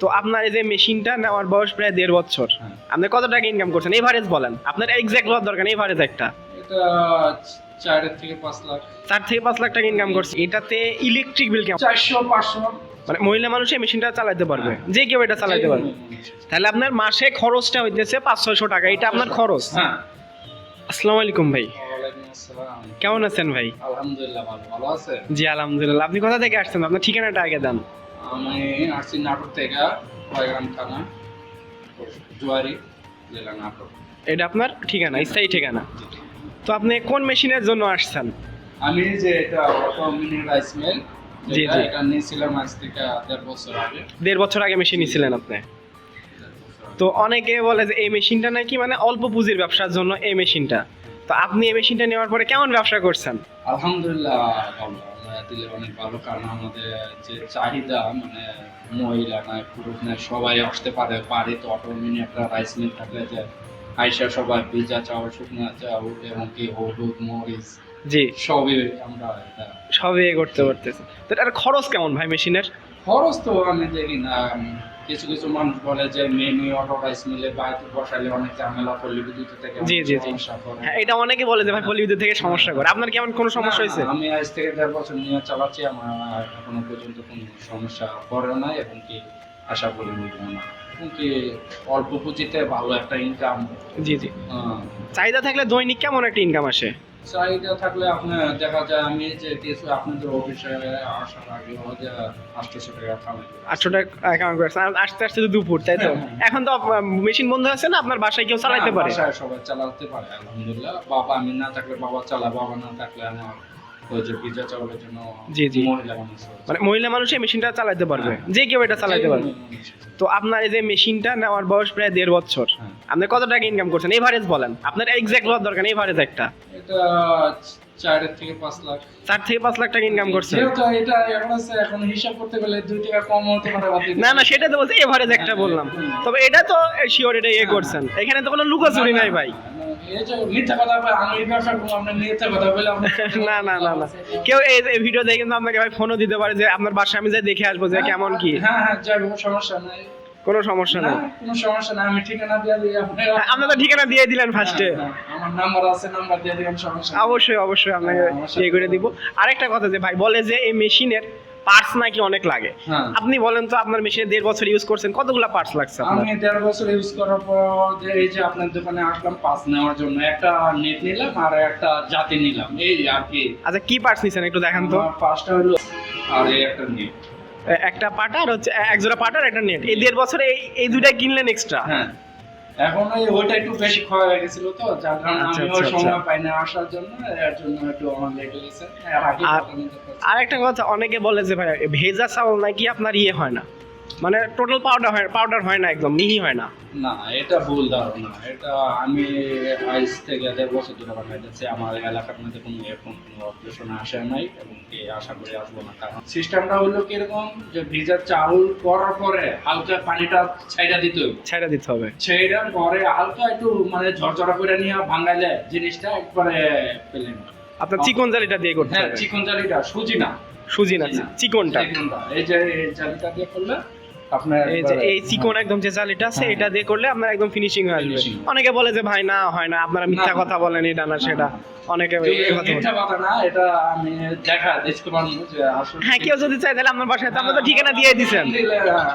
তো আপনার এই যে মেশিনটা নেওয়ার বয়স প্রায় দেড় বছর। হ্যাঁ। আপনি কত টাকা ইনকাম করছেন? এভারেজ বলেন। আপনার এক্সাক্ট হওয়ার দরকার এভারেজ একটা। এটা চারের থেকে পাঁচ লাখ। চার থেকে পাঁচ লাখ টাকা ইনকাম করছে। এটাতে ইলেকট্রিক বিল কেমন? চারশো পাঁচশো। মানে মহিলা মানুষ এই মেশিনটা চালাতে পারবে। যে কেউ এটা চালাতে পারবে। তাহলে আপনার মাসে খরচটা হইতেছে পাঁচ ছয়শো টাকা। এটা আপনার খরচ। হ্যাঁ। আসসালামু আলাইকুম ভাই। কেমন আছেন ভাই? আলহামদুলিল্লাহ ভালো। জি আলহামদুলিল্লাহ। আপনি কোথা থেকে আসছেন? আপনার ঠিকানাটা আগে দেন। আমি আসছি নাটক থেকে কয়গ্রাম থানা জুয়ারি জেলা নাটক এটা আপনার ঠিকানা স্থায়ী ঠিকানা? তো আপনি কোন মেশিনের জন্য আসছেন? আমি যে এটা অটো মিনি রাইস মিল জি, জি। এটা নিয়েছিলাম আজ থেকে দেড় বছর আগে। দেড় বছর আগে মেশিন নিছিলেন আপনি। তো অনেকে বলে যে এই মেশিনটা নাকি মানে অল্প পুঁজির ব্যবসার জন্য এই মেশিনটা। তো আপনি এই মেশিনটা নেওয়ার পরে কেমন ব্যবসা করছেন? আলহামদুলিল্লাহ দিলে অনেক ভালো কারণ আমাদের যে চাহিদা মানে মহিলা নয় পুরুষ নয় সবাই আসতে পারে। বাড়িতে অটোমিনি একটা রাইস মিল থাকলে যে আইসা সবাই ভিজা চাউল শুকনো চাউল এবং কি হলুদ মরিচ জি। সবই আমরা সবই করতে পারতেছি। তো এটার খরচ কেমন ভাই মেশিনের খরচ তো আমি দেখি না। কিছু কিছু মানুষ বলে যে মেনি অটো রাইস মিলে বাড়িতে বসালে অনেক ঝামেলা করলে বিদ্যুৎ থেকে জি, জি, জি। হ্যাঁ এটা অনেকে বলে যে ভাই পলিবিদ্যুৎ থেকে সমস্যা করে। আপনার কেমন কোনো সমস্যা না, হয়েছে? আমি আজ থেকে দেড় বছর নিয়ে চালাচ্ছি আমার এখনও পর্যন্ত কোনো সমস্যা পড়ে নাই এবং কি আশা করি হইব না। কি অল্প পুঁজিতে ভালো একটা ইনকাম জি জি। চাহিদা থাকলে দৈনিক কেমন একটা ইনকাম আসে? চাহিদা থাকলে আপনার দেখা যায় আমি যে কিছু আপনাদের অফিসে আসার আগে টাকা কামাই। আটশো টাকা আস্তে আস্তে তো দুপুর তাই তো হ্যাঁ, হ্যাঁ। এখন তো মেশিন বন্ধ আছে না আপনার বাসায় কেউ চালাইতে না, পারে বাসায় সবাই চালাতে পারে আলহামদুলিল্লাহ বাবা আমি না থাকলে বাবা চালায় বাবা না থাকলে আমার জি, জি। মানে মহিলা মানুষ এই মেশিনটা চালাতে পারবে হ্যাঁ। যে কেউ এটা চালাতে পারবে। তো আপনার এই যে মেশিনটা নেওয়ার বয়স প্রায় দেড় বছর। আপনি কত টাকা ইনকাম করছেন এভারেজ বলেন আপনার এক্সাক্ট হওয়ার দরকার এভারেজ একটা এটা চারের থেকে পাঁচ লাখ। চার থেকে পাঁচ লাখ টাকা ইনকাম করছেন যেহেতু এটা এখন আছে এখন হিসাব করতে গেলে দুই টাকা কম হতে পারে না না সেটা তো বলছি এভারেজ একটা হ্যাঁ, বললাম। তবে এটা তো শিওর এটা ইয়ে করছেন। এখানে তো কোনো লুকোচুরি নাই ভাই। না না না না কেউ এই এই ভিডিও দেখে কিন্তু আপনাকে ভাই ফোনও দিতে পারে যে আপনার বাসায় আমি যাই দেখে আসব যে কেমন কি? হ্যাঁ হ্যাঁ যাই সমস্যা নাই। কোনো সমস্যা না, নেই। কোনো সমস্যা নাই আমি ঠিকানা দিয়ে দিই আপনি তো ঠিকানা দিয়ে দিলেন ফার্স্টে হ্যাঁ, হ্যাঁ, আমার নাম্বার আছে নাম্বার দিয়ে সমস্যা অবশ্যই অবশ্যই আপনাকে হ্যাঁ, ইয়ে করে দিব। আরেকটা কথা যে ভাই বলে যে এই মেশিনের পার্টস নাকি অনেক লাগে। আপনি বলেন তো আপনার মেশিনে দেড় বছর ইউজ করছেন কতগুলো পার্টস লাগছে আপনার? আমি দেড় বছর ইউজ করার পর যে এই যে আপনার দোকানে আসলাম পাস নেওয়ার জন্য একটা নেট নিলাম আর একটা জাতি নিলাম এই আর কি। আচ্ছা কি পার্টস নিছেন একটু দেখান তো। পাঁচটা হলো আর এই একটা নেট একটা পাটার হচ্ছে এক জোড়া পাটার একটা নেট। এই দেড় বছরে এই এই দুটাই কিনলেন এক্সট্রা হ্যাঁ। এখন ওই ওইটা একটু বেশি ক্ষয় হয়ে গেছিল তো যার কারণে আচ্ছা, আমি আচ্ছা, ওই সময় আচ্ছা। পাই না আসার জন্য এর জন্য একটু আমার লেগে গেছে। পারছি। আর একটা কথা অনেকে বলে যে ভাই ভেজা চাউল নাকি আপনার ইয়ে হয় না? মানে টোটাল পাউডার হয় পাউডার হয় না একদম মিহি হয় না। না এটা ভুল ধারণা। এটা আমি আজ থেকে দেড় বছর ধরে বানাইতেছি আমার এলাকার মধ্যে কোনো এরকম কোনো অপারেশন আসে নাই এবং কি আশা করি আসব না। কারণ সিস্টেমটা হলো কীরকম যে ভিজা চাউল করার পরে হালকা পানিটা ছাইড়া দিতে হবে। ছেড়ে দিতে হবে। সেইটার পরে হালকা একটু মানে ঝরঝরা করে নিয়ে ভাঙাইলে জিনিসটা একবারে পেলেন আপনার চিকন জালিটা দিয়ে করতে হ্যাঁ হবে। চিকন জালিটা সুজি না। সুজি না। চিকনটা। এই যে জালিটা দিয়ে করলে আপনার এই চিকন একদম যে জালিটা আছে হ্যাঁ। এটা দিয়ে করলে আপনার একদম ফিনিশিং হয়ে আসবে। অনেকে বলে যে ভাই না হয় না আপনারা মিথ্যা কথা বলেন এটা না সেটা। অনেকে কথা বলে। মিথ্যা কথা না এটা আমি দেখা দেখতে পারব যে আসলে হ্যাঁ কেউ যদি চায় তাহলে আপনার বাসায় তো আপনি তো ঠিকানা দিয়ে হ্যাঁ,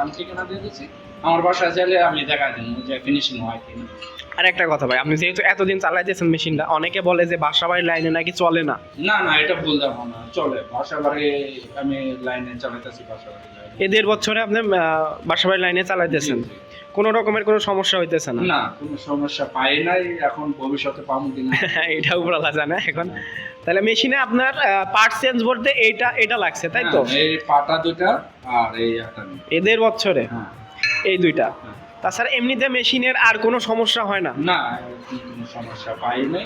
আমি ঠিকানা দিয়ে দিচ্ছি আমার বাসায় চাইলে আমি দেখা দিন যে ফিনিশিং হয় কিনা। আর একটা কথা ভাই আপনি যেহেতু এতদিন চালাইতেছেন মেশিনটা অনেকে বলে যে বাসা বাড়ির লাইনে নাকি চলে না। না না এটা ভুল ধারণা চলে। বাসা বাড়ি আমি লাইনে চালাইতেছি বাসা বাড়ি এই দেড় বছরে আপনি বাসা বাড়ির লাইনে চালাইতেছেন। কোনো রকমের কোনো সমস্যা হইতেছে না। না কোনো সমস্যা পাই নাই এখন ভবিষ্যতে পাবো কিনা। এটা উপরালা জানে এখন। তাহলে মেশিনে আপনার পার্ট চেঞ্জ বলতে এইটা এটা লাগছে তাই তো? হ্যাঁ, এই পাটা দুটা আর এই একটা দেড় বছরে? হ্যাঁ। এই দুইটা। হ্যাঁ। তাছাড়া এমনিতে মেশিনের আর কোনো সমস্যা হয় না? না কোনো সমস্যা পাই নাই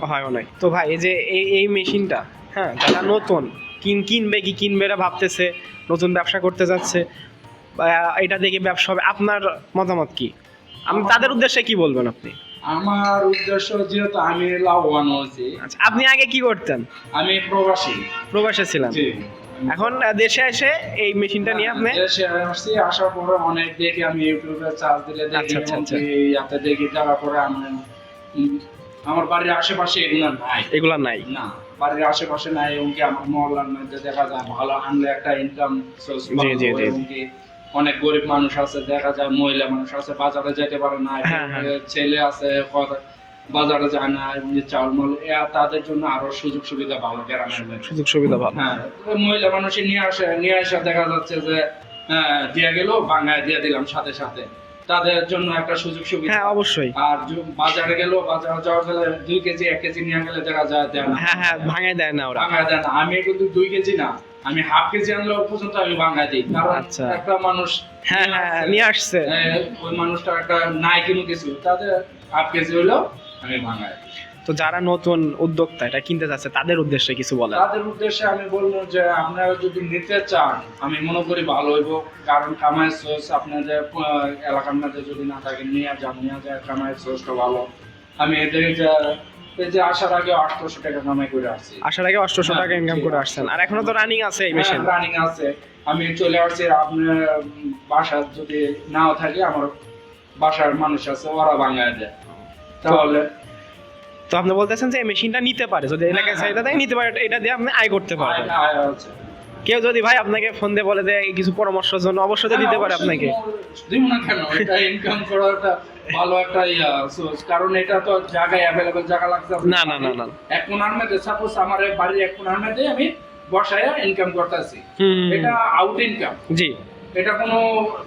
হয় অনেক। তো ভাই এই যে এই এই মেশিনটা হ্যাঁ যারা নতুন কিন কিনবে কি কিনবে না ভাবতেছে নতুন ব্যবসা করতে যাচ্ছে এটা দেখে ব্যবসা হবে আপনার মতামত কি? আমি তাদের উদ্দেশ্যে কি বলবেন আপনি? আমার উদ্দেশ্য যেহেতু আমি লাভবান হয়েছি আচ্ছা আপনি আগে কি করতেন? আমি প্রবাসী। প্রবাসে ছিলেন। জি। এখন দেশে এসে এই মেশিনটা নিয়ে আপনি? দেশে আসছি আসার পরে অনেক দেখি আমি ইউটিউবে চার্জ দিলে দেখি আচ্ছা, আচ্ছা, আচ্ছা। দেখি দেওয়ার পরে আমি আমার বাড়ির আশেপাশে এগুলো নাই। এগুলা নাই? না বাড়ির আশেপাশে নাই এমনকি আমার মহল্লার মধ্যে দেখা যায় ভালো আনলে একটা ইনকাম সোর্স জি, জি, জি। অনেক গরিব মানুষ আছে দেখা যায় মহিলা মানুষ আছে বাজারে যেতে পারে না হ্যাঁ, হ্যাঁ। ছেলে আছে বাজারে যায় না এবং যে চাউল মাল তাদের জন্য আরও সুযোগ সুবিধা ভালো গ্রামের সুযোগ সুবিধা ভালো। হ্যাঁ মহিলা মানুষই নিয়ে আসে নিয়ে আসা দেখা যাচ্ছে যে হ্যাঁ, দিয়ে গেল বাংলায় দিয়ে দিলাম সাথে সাথে। তাদের জন্য একটা সুযোগ সুবিধা। হ্যাঁ অবশ্যই। আর বাজারে গেল বাজারে যাওয়া গেলে দুই কেজি এক কেজি নিয়ে গেলে দেখা যায় দেয় না। হ্যাঁ হ্যাঁ ভাঙাই দেয় না ওরা। ভাঙে দেয় না। আমি কিন্তু দুই কেজি না আমি হাফ কেজি আনলেও পর্যন্ত আমি ভাঙায় দিই। কারণ আচ্ছা। একটা মানুষ হ্যাঁ হ্যাঁ নিয়ে আসছে। হ্যাঁ, ওই মানুষটা একটা নাই কোনো কিছু তাদের হাফ কেজি হইলেও আমি দিই। তো যারা নতুন উদ্যোক্তা এটা কিনতে যাচ্ছে তাদের উদ্দেশ্যে কিছু বলেন। তাদের উদ্দেশ্যে আমি বলব যে আপনারা যদি নিতে চান আমি মনে করি ভালো হইব কারণ কামাই সোর্স আপনাদের এলাকার মধ্যে যদি না থাকে নিয়ে যান নিয়ে যায় কামাই সোর্সটা ভালো। আমি এদের যে এই যে আসার আগে আটশোশো টাকা কামাই করে আসছি। আসার আগে অষ্টশো টাকা ইনকাম করে আসছেন। আর এখনও তো রানিং আছে এই মেশিন রানিং আছে। আমি চলে আসছি আপনার বাসার যদি নাও থাকে আমার বাসার মানুষ আছে ওরা বাঙায় দেয়। তাহলে তো আপনি বলতেছেন যে এই মেশিনটা নিতে পারে। যদি এলাকায় হ্যাঁ, চাহিদা থাকে নিতে পারে এটা দিয়ে আপনি আয় করতে পারবেন। কেউ যদি ভাই আপনাকে ফোন দিয়ে বলে যে কিছু পরামর্শের জন্য অবশ্যই তো দিতে পারে হ্যাঁ, আপনাকে। এটা ইনকাম করার একটা ভালো একটা source। কারণ এটা তো জায়গায় অ্যাভেলেবল জায়গা লাগছে না, না, না, না। এক কোনার মধ্যে সাপোজ আমার বাড়ির এক কোনার মধ্যে আমি বসায় ইনকাম করতেছি। এটা আউট ইনকাম জি। এটা কোনো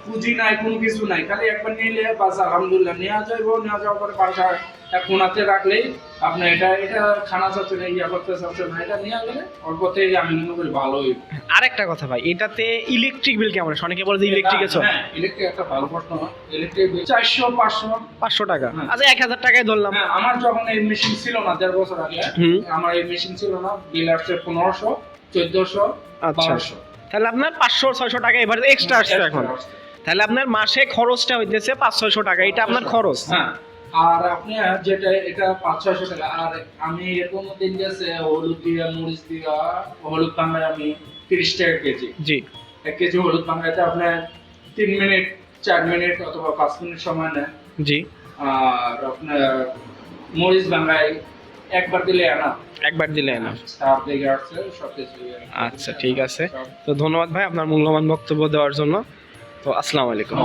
পুঁজি নাই কোনো কিছু নাই খালি একবার নিলে বাস আলহামদুলিল্লাহ নেওয়া যাইবো নেওয়া যাওয়ার পরে বাসা এক কোনাতে রাখলেই আপনি এটা এটা খানা চাচ্ছে না ইয়া করতে চাচ্ছে না এটা নিয়ে গেলে অল্পতেই আমি মনে করি ভালোই আরেকটা কথা ভাই এটাতে ইলেকট্রিক বিল কেমন? অনেকে বলে যে ইলেকট্রিকে হ্যাঁ ইলেকট্রিক একটা ভালো প্রশ্ন ইলেকট্রিক বিল চারশো পাঁচশো পাঁচশো টাকা হ্যাঁ। আচ্ছা এক হাজার টাকায় ধরলাম হ্যাঁ, আমার যখন এই মেশিন ছিল না দেড় বছর আগে। আমার এই মেশিন ছিল না বিল আসছে পনেরোশো চোদ্দশো আচ্ছা। বারোশো তাহলে আপনার পাঁচশো ছয়শো টাকা এবার এক্সট্রা আসছে এখন। তাহলে আপনার মাসে খরচটা হইতেছে পাঁচ ছয়শো টাকা এটা আপনার খরচ। হ্যাঁ আর আপনি যেটা এটা পাঁচ ছয়শো টাকা আর আমি এরকম দিন গেছে হলুদ দিয়া মরিচ দিয়া হলুদ বাংলায় আমি তিরিশ টাকা কেজি। জি। এক কেজি হলুদ বাংলাতে আপনার তিন মিনিট চার মিনিট অথবা পাঁচ মিনিট সময় নেয়। জি। আর আপনার মরিচ বাংলায় একবার দিলে আনা একবার দিলে না। সাপ লেগে আসছে সব কিছু আচ্ছা ঠিক আছে। তো ধন্যবাদ ভাই আপনার মূল্যবান বক্তব্য দেওয়ার জন্য। তো আসসালামু আলাইকুম।